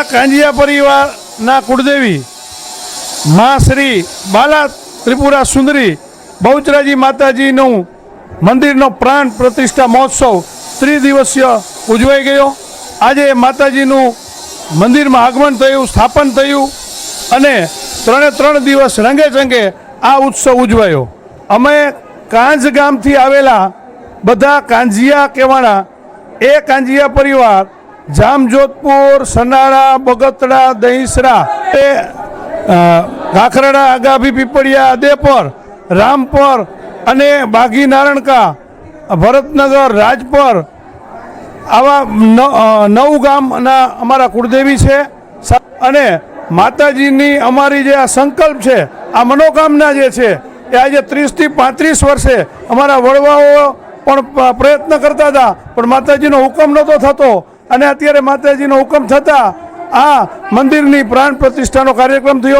અમારા કાંજિયા પરિવારના કુળદેવી મા શ્રી બાલા ત્રિપુરા સુંદરી બહુચરાજી માતાજીનું મંદિરનો પ્રાણ પ્રતિષ્ઠા મહોત્સવ ત્રિદિવસીય ઉજવાઈ ગયો. આજે માતાજીનું મંદિરમાં આગમન થયું, સ્થાપન થયું અને ત્રણે ત્રણ દિવસ રંગે ચંગે આ ઉત્સવ ઉજવાયો. અમે કાંજ ગામથી આવેલા બધા કાંજિયા કહેવાના એ કાંજિયા પરિવાર જામજોધપુર, સનાળા, બગતડા, દહીસરા, એ કાખરડા ગાભી પીપળિયા દેપર રામપર અને બાઘી નારણકા, ભરતનગર, રાજપર, આવા નવ ગામના અમારા કુળદેવી છે. અને માતાજીની અમારી જે આ સંકલ્પ છે, આ મનોકામના જે છે, એ આજે ત્રીસથી પાંત્રીસ વર્ષે અમારા વડવાઓ પણ પ્રયત્ન કરતા હતા. પણ માતાજીનો હુકમ નહોતો થતો. અને અત્યારે માતાજીનો હુકમ થતાં આ મંદિરની પ્રાણ પ્રતિષ્ઠાનો કાર્યક્રમ થયો.